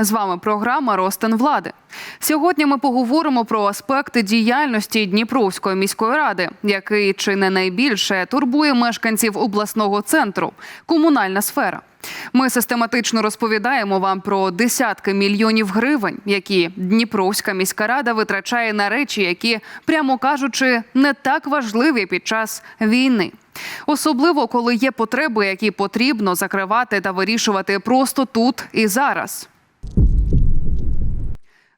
З вами програма Ростен влади. Сьогодні ми поговоримо про аспекти діяльності Дніпровської міської ради, який чи не найбільше турбує мешканців обласного центру комунальна сфера. Ми систематично розповідаємо вам про десятки мільйонів гривень, які Дніпровська міська рада витрачає на речі, які, прямо кажучи, не так важливі під час війни. Особливо коли є потреби, які потрібно закривати та вирішувати просто тут і зараз.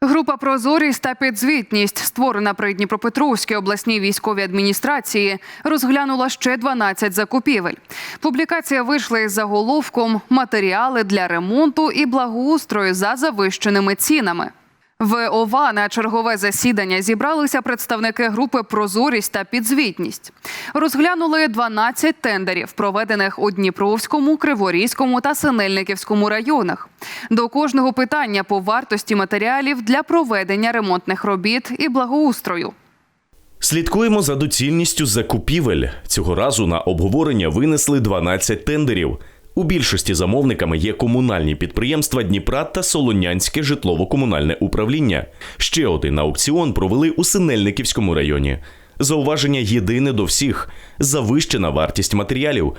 Група Прозорість та підзвітність, створена при Дніпропетровській обласній військовій адміністрації, розглянула ще 12 закупівель. Публікація вийшла із заголовком Матеріали для ремонту і благоустрою за завищеними цінами. В ОВА на чергове засідання зібралися представники групи Прозорість та підзвітність. Розглянули 12 тендерів, проведених у Дніпровському, Криворізькому та Синельниківському районах. До кожного питання по вартості матеріалів для проведення ремонтних робіт і благоустрою. Слідкуємо за доцільністю закупівель. Цього разу на обговорення винесли 12 тендерів. У більшості замовниками є комунальні підприємства Дніпра та Солонянське житлово-комунальне управління. Ще один аукціон провели у Синельниківському районі. Зауваження єдине до всіх: завищена вартість матеріалів.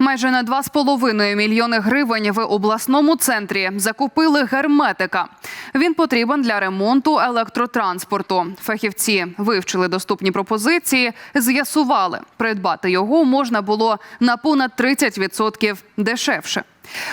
Майже на 2,5 мільйони гривень в обласному центрі закупили герметика. Він потрібен для ремонту електротранспорту. Фахівці вивчили доступні пропозиції, з'ясували, придбати його можна було на понад 30% дешевше.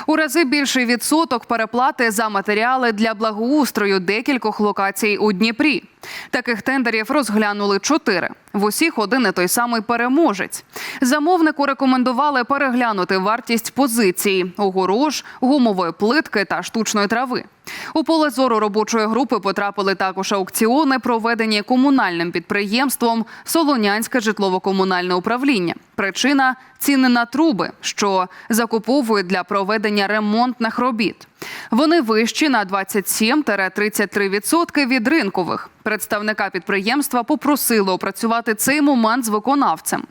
У рази більший відсоток переплати за матеріали для благоустрою декількох локацій у Дніпрі. Таких тендерів розглянули чотири. В усіх один і той самий переможець. Замовнику рекомендували переглянути вартість позиції огорож, гумової плитки та штучної трави. У поле зору робочої групи потрапили також аукціони, проведені комунальним підприємством Солонянське житлово-комунальне управління. Причина ціни на труби, що закуповують для проведення ремонтних робіт. Вони вищі на 27-33% від ринкових. Представника підприємства попросили опрацювати цей момент з виконавцем.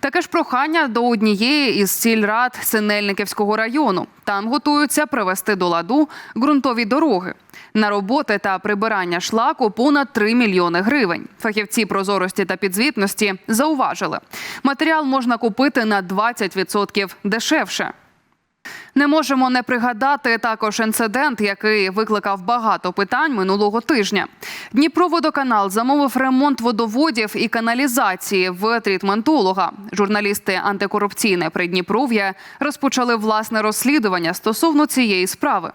Таке ж прохання до однієї із сільрад Синельниківського району. Там готуються привести до ладу ґрунтові дороги. На роботи та прибирання шлаку понад 3 мільйони гривень. Фахівці прозорості та підзвітності зауважили, матеріал можна купити на 20% дешевше. Не можемо не пригадати також інцидент, який викликав багато питань минулого тижня. Дніпроводоканал замовив ремонт водоводів і каналізації в трітментолога. Журналісти антикорупційне Придніпров'я розпочали власне розслідування стосовно цієї справи.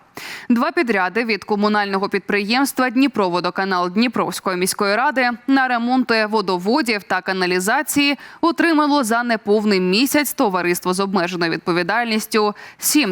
Два підряди від комунального підприємства Дніпроводоканал Дніпровської міської ради на ремонти водоводів та каналізації отримало за неповний місяць товариство з обмеженою відповідальністю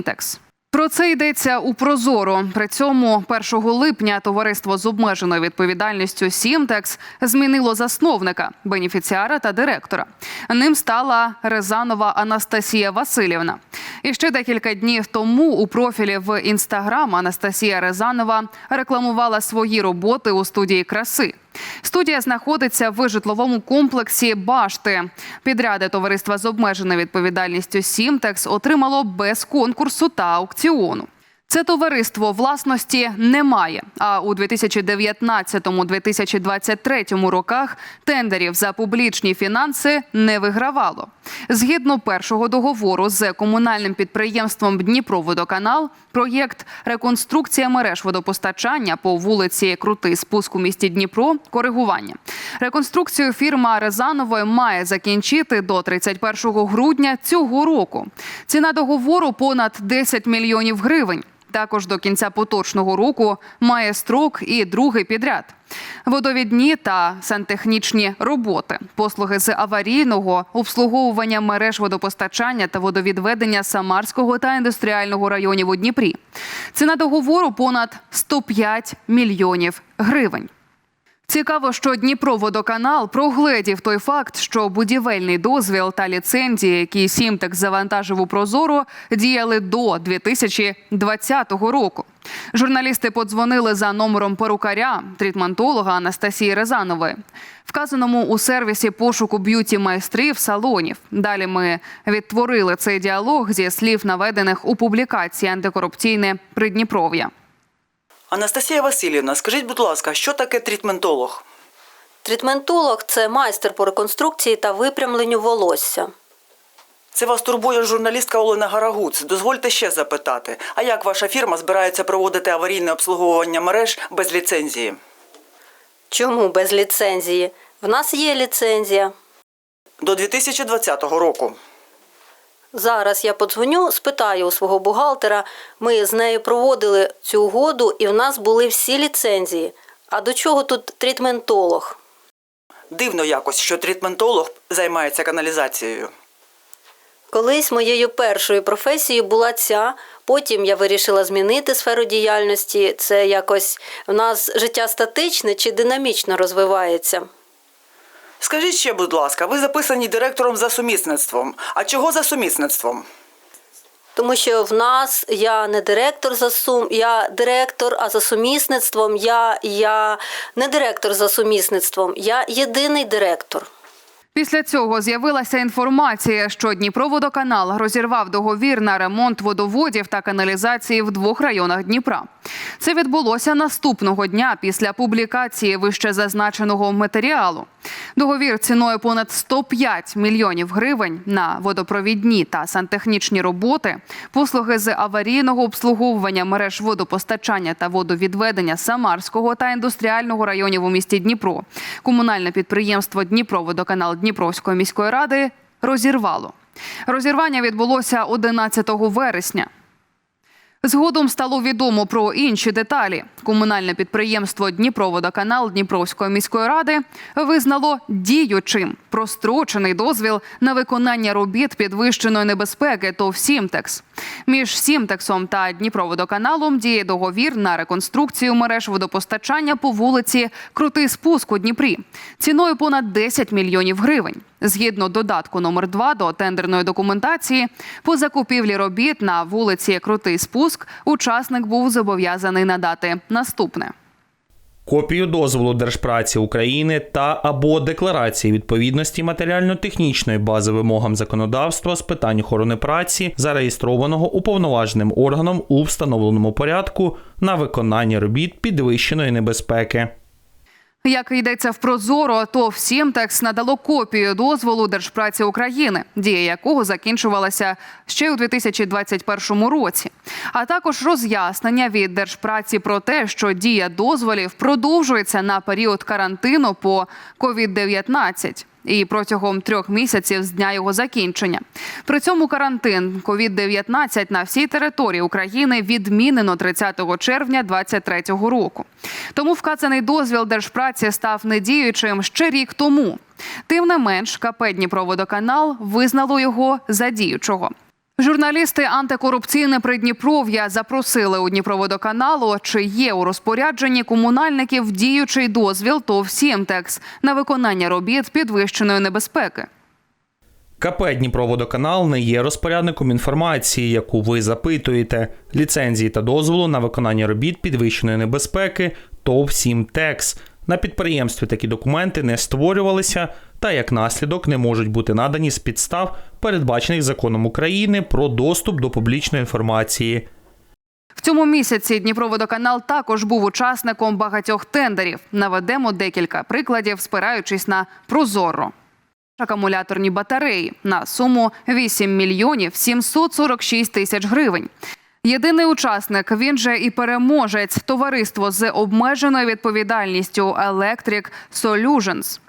Сімтекс. Про це йдеться у Прозоро. При цьому 1 липня товариство з обмеженою відповідальністю Сімтекс змінило засновника, бенефіціара та директора. Ним стала Резанова Анастасія Васильівна. І ще декілька днів тому у профілі в інстаграм Анастасія Резанова рекламувала свої роботи у студії краси. Студія знаходиться в житловому комплексі Башти. Підряди товариства з обмеженою відповідальністю Сімтекс отримало без конкурсу та аукціону. Це товариство власності немає. А у 2019-2023 роках тендерів за публічні фінанси не вигравало. Згідно першого договору з комунальним підприємством Дніпроводоканал, проєкт реконструкція мереж водопостачання по вулиці Крутий спуск у місті Дніпро. Коригування реконструкцію фірма Резанової має закінчити до 31 грудня цього року. Ціна договору понад 10 мільйонів гривень. Також до кінця поточного року має строк і другий підряд. Водовідні та сантехнічні роботи, послуги з аварійного обслуговування мереж водопостачання та водовідведення Самарського та індустріального районів у Дніпрі. Ціна договору понад 105 мільйонів гривень. Цікаво, що Дніпроводоканал прогледів той факт, що будівельний дозвіл та ліцензії, які Сімтекс завантажив у Прозоро, діяли до 2020 року. Журналісти подзвонили за номером перукаря трітментолога Анастасії Резанової, вказаному у сервісі пошуку б'юті майстрів салонів. Далі ми відтворили цей діалог зі слів наведених у публікації антикорупційне Придніпров'я. Анастасія Васильівна, скажіть, будь ласка, що таке трітментолог? Трітментолог це майстер по реконструкції та випрямленню волосся. Це вас турбує журналістка Олена Гарагуц. Дозвольте ще запитати. А як ваша фірма збирається проводити аварійне обслуговування мереж без ліцензії? Чому без ліцензії? В нас є ліцензія. До 2020 року. Зараз я подзвоню, спитаю у свого бухгалтера. Ми з нею проводили цю угоду, і в нас були всі ліцензії. А до чого тут трітментолог? Дивно якось, що трітментолог займається каналізацією. Колись моєю першою професією була ця. Потім я вирішила змінити сферу діяльності. Це якось в нас життя статичне чи динамічно розвивається. Скажіть ще, будь ласка, ви записані директором за сумісництвом. А чого за сумісництвом? Тому що в нас я не директор за сум, я директор, а за сумісництвом я, я не директор за сумісництвом, я єдиний директор. Після цього з'явилася інформація, що Дніпроводоканал розірвав договір на ремонт водоводів та каналізації в двох районах Дніпра. Це відбулося наступного дня після публікації вище зазначеного матеріалу. Договір ціною понад 105 мільйонів гривень на водопровідні та сантехнічні роботи, послуги з аварійного обслуговування мереж водопостачання та водовідведення Самарського та індустріального районів у місті Дніпро. Комунальне підприємство Дніпроводоканал Дніпровської міської ради розірвало. Розірвання відбулося 11 вересня. Згодом стало відомо про інші деталі. Комунальне підприємство Дніпроводоканал Дніпровської міської ради визнало діючим прострочений дозвіл на виконання робіт підвищеної небезпеки ТОВ «Сімтекс». Між Сімтексом та Дніпроводоканалом діє договір на реконструкцію мереж водопостачання по вулиці Крутий спуск у Дніпрі ціною понад 10 мільйонів гривень. Згідно додатку номер 2 до тендерної документації, по закупівлі робіт на вулиці Крутий спуск учасник був зобов'язаний надати наступне. Копію дозволу Держпраці України та або декларації відповідності матеріально-технічної бази вимогам законодавства з питань охорони праці, зареєстрованого уповноваженим органом у встановленому порядку на виконання робіт підвищеної небезпеки. Як йдеться в Прозоро, то всім текст надало копію дозволу Держпраці України, дія якого закінчувалася ще у 2021 році, а також роз'яснення від Держпраці про те, що дія дозволів продовжується на період карантину по COVID-19 і протягом трьох місяців з дня його закінчення. При цьому карантин COVID-19 на всій території України відмінено 30 червня 2023 року. Тому вказаний дозвіл держпраці став недіючим ще рік тому. Тим не менш, КП Дніпроводоканал визнало його за діючого. Журналісти антикорупційне Придніпров'я запросили у Дніпроводоканалу, чи є у розпорядженні комунальників діючий дозвіл ТОВ «Сімтекс» на виконання робіт підвищеної небезпеки. КП Дніпроводоканал не є розпорядником інформації, яку ви запитуєте, ліцензії та дозволу на виконання робіт підвищеної небезпеки ТОВ 7 ТЕКС. На підприємстві такі документи не створювалися та як наслідок не можуть бути надані з підстав, передбачених законом України про доступ до публічної інформації. В цьому місяці Дніпроводоканал також був учасником багатьох тендерів. Наведемо декілька прикладів, спираючись на Прозоро. Акумуляторні батареї на суму 8 мільйонів 746 тисяч гривень. Єдиний учасник, він же і переможець товариство з обмеженою відповідальністю Electric Solutions.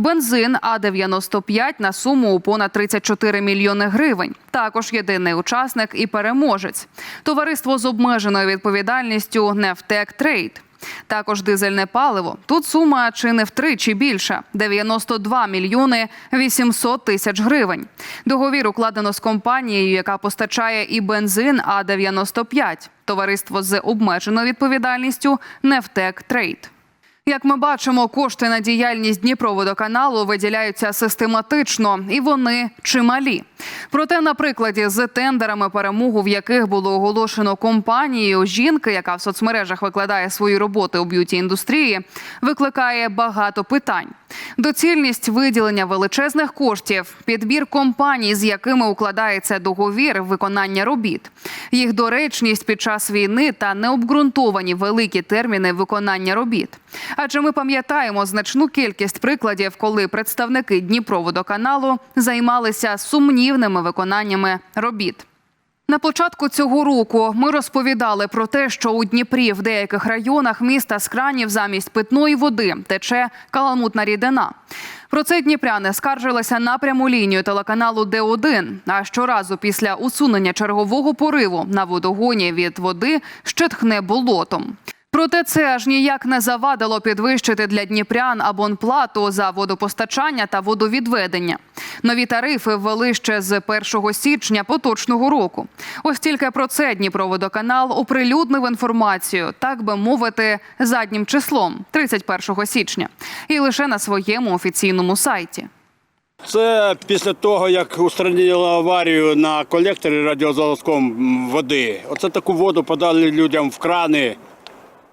Бензин А95 на суму у понад 34 мільйони гривень. Також єдиний учасник і переможець. Товариство з обмеженою відповідальністю Нефтек Трейд. Також дизельне паливо. Тут сума чи не втричі більша 92 мільйони 800 тисяч гривень. Договір укладено з компанією, яка постачає і бензин А95. Товариство з обмеженою відповідальністю Нефтек Трейд. Як ми бачимо, кошти на діяльність Дніпроводоканалу виділяються систематично, і вони чималі. Проте, на прикладі з тендерами, перемогу в яких було оголошено компанією жінки, яка в соцмережах викладає свої роботи у б'юті індустрії, викликає багато питань. Доцільність виділення величезних коштів, підбір компаній, з якими укладається договір виконання робіт, їх доречність під час війни та необґрунтовані великі терміни виконання робіт. Адже ми пам'ятаємо значну кількість прикладів, коли представники Дніпроводоканалу займалися сумнівними виконаннями робіт. На початку цього року ми розповідали про те, що у Дніпрі в деяких районах міста з кранів замість питної води тече каламутна рідина. Про це дніпряни скаржилися на пряму лінію телеканалу Д1. А щоразу після усунення чергового пориву на водогоні від води ще тхне болотом. Проте це аж ніяк не завадило підвищити для дніпрян абонплату за водопостачання та водовідведення. Нові тарифи ввели ще з 1 січня поточного року. Ось тільки про це Дніпроводоканал оприлюднив інформацію, так би мовити, заднім числом 31 січня, і лише на своєму офіційному сайті. Це після того, як устранили аварію на колекторі радіозалазком води. Оце таку воду подали людям в крани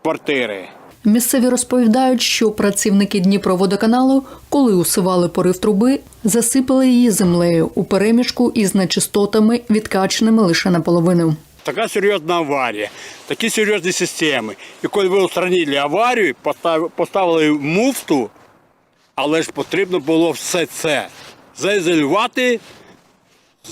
квартири. Місцеві розповідають, що працівники Дніпроводоканалу, коли усували порив труби, засипали її землею у переміжку із нечистотами, відкаченими лише наполовину. Така серйозна аварія, такі серйозні системи. І коли ви устранили аварію, поставили муфту, але ж потрібно було все це заізолювати,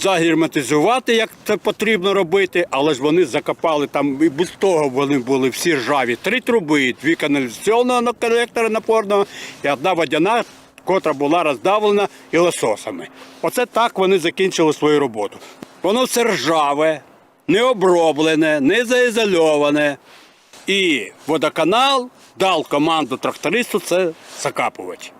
загерметизувати, як це потрібно робити, але ж вони закопали там, і без того вони були всі ржаві. Три труби, дві каналізаційного колектора напорного і одна водяна, котра була роздавлена і лососами. Оце так вони закінчили свою роботу. Воно все ржаве, не оброблене, не заізольоване. І водоканал дав команду трактористу це закапувати.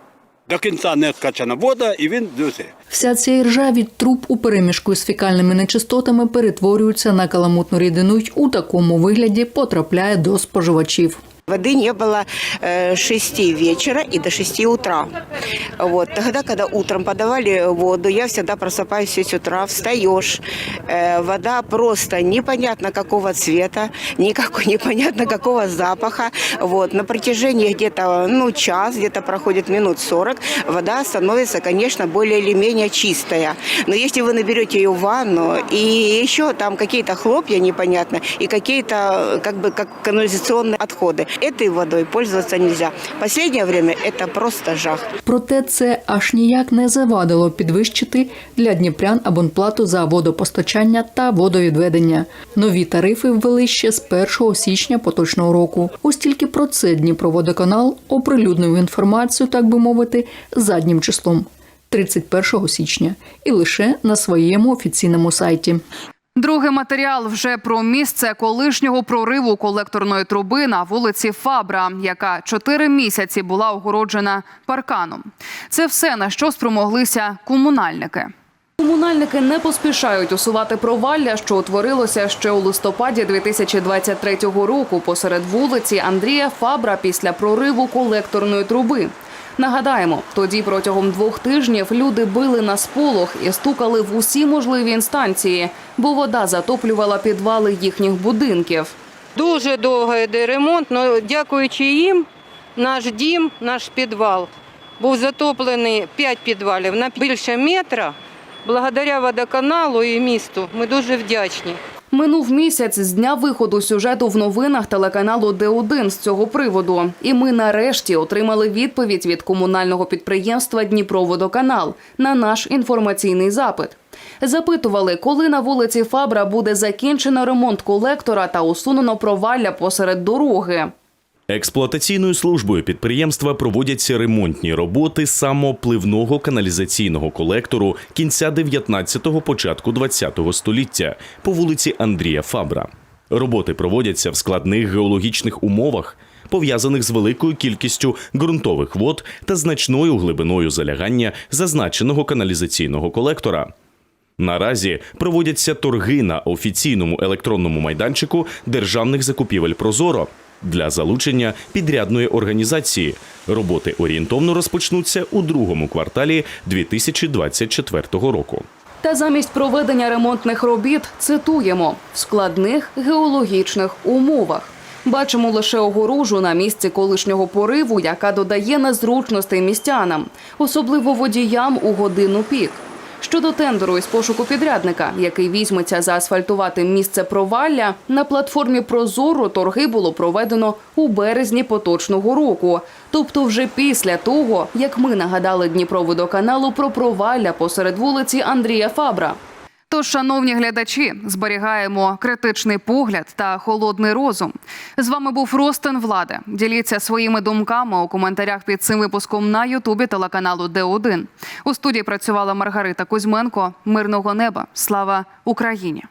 До кінця не скачана вода, і він досі. Вся ця іржа від труб у переміжку з фікальними нечистотами перетворюється на каламутну рідину й у такому вигляді потрапляє до споживачів. Воды не было э, с 6 вечера и до 6 утра. Вот. Тогда, когда утром подавали воду, я всегда просыпаюсь в 6 утра, встаешь. Э, вода просто непонятно какого цвета, никакой непонятно какого запаха. Вот. На протяжении где-то ну, час, где-то проходит минут 40, вода становится, конечно, более или менее чистая. Но если вы наберете ее в ванну, и еще там какие-то хлопья непонятно, и какие-то как бы как канализационные отходы, этой водой пользоваться нельзя. Последнее время это просто жах. Проте це аж ніяк не завадило підвищити для дніпрян абонплату за водопостачання та водовідведення. Нові тарифи ввели ще з 1 січня поточного року. Ось тільки про це Дніпроводоканал оприлюднив інформацію, так би мовити, заднім числом 31 січня і лише на своєму офіційному сайті. Другий матеріал вже про місце колишнього прориву колекторної труби на вулиці Фабра, яка чотири місяці була огороджена парканом. Це все на що спромоглися комунальники. Комунальники не поспішають усувати провалля, що утворилося ще у листопаді 2023 року посеред вулиці Андрія Фабра після прориву колекторної труби. Нагадаємо, тоді протягом двох тижнів люди били на сполох і стукали в усі можливі інстанції, бо вода затоплювала підвали їхніх будинків. Дуже довго йде ремонт, але дякуючи їм, наш дім, наш підвал був затоплений 5 підвалів на більше метра. Благодаря водоканалу і місту ми дуже вдячні. Минув місяць з дня виходу сюжету в новинах телеканалу Д1 з цього приводу. І ми нарешті отримали відповідь від комунального підприємства Дніпроводоканал на наш інформаційний запит. Запитували, коли на вулиці Фабра буде закінчено ремонт колектора та усунено провалля посеред дороги. Експлуатаційною службою підприємства проводяться ремонтні роботи самопливного каналізаційного колектору кінця 19-го, початку 20-го століття по вулиці Андрія Фабра. Роботи проводяться в складних геологічних умовах, пов'язаних з великою кількістю ґрунтових вод та значною глибиною залягання зазначеного каналізаційного колектора. Наразі проводяться торги на офіційному електронному майданчику державних закупівель Прозоро для залучення підрядної організації. Роботи орієнтовно розпочнуться у другому кварталі 2024 року. Та замість проведення ремонтних робіт цитуємо в складних геологічних умовах. Бачимо лише огорожу на місці колишнього пориву, яка додає незручностей містянам, особливо водіям у годину пік. Щодо тендеру із пошуку підрядника, який візьметься заасфальтувати місце провалля, на платформі Прозоро торги було проведено у березні поточного року, тобто вже після того, як ми нагадали Дніпроводоканалу про провалля посеред вулиці Андрія Фабра. Тож, шановні глядачі, зберігаємо критичний погляд та холодний розум. З вами був Ростен Влади. Діліться своїми думками у коментарях під цим випуском на Ютубі телеканалу Д1. У студії працювала Маргарита Кузьменко. Мирного неба. Слава Україні!